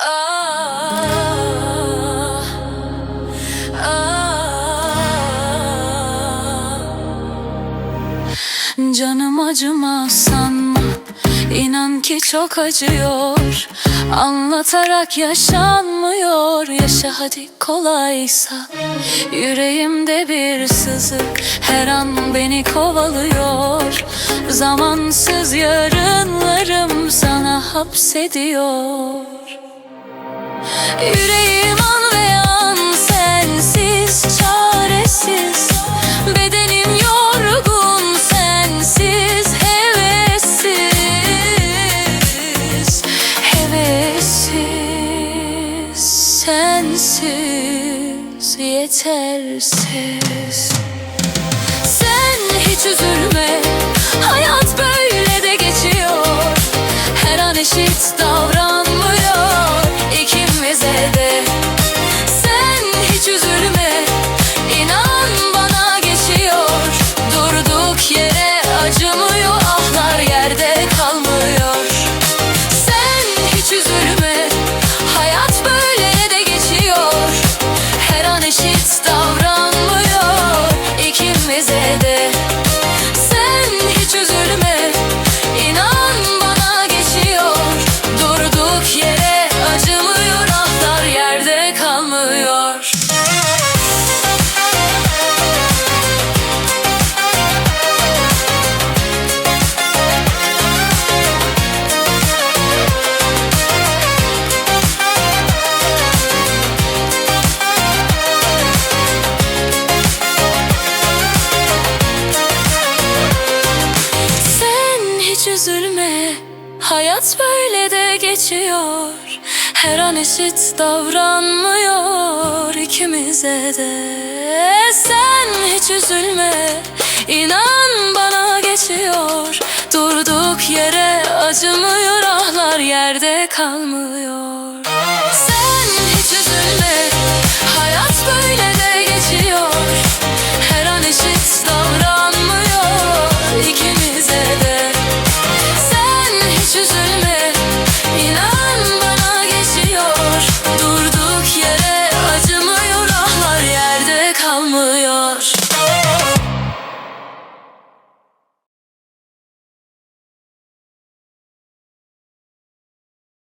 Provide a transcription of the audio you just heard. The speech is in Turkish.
Ah, ah. Canım acımaz sanma. İnan ki çok acıyor. Anlatarak yaşanmıyor. Yaşa hadi kolaysa. Yüreğimde bir sızı Her an beni kovalıyor. Zamansız yarınlarım Sana hapsediyor Yüreğim an ve an sensiz çaresiz. Bedenim yorgun sensiz hevessiz. Hevessiz sensiz yetersiz. Sen hiç üzülme Sen hiç üzülme inan bana geçiyor. Durduk yere acımıyor ahlar yerde kalmıyor Hayat böyle de geçiyor. Her an eşit davranmıyor ikimize de. Sen hiç üzülme İnan bana geçiyor. Durduk yere acımıyor ahlar yerde kalmıyor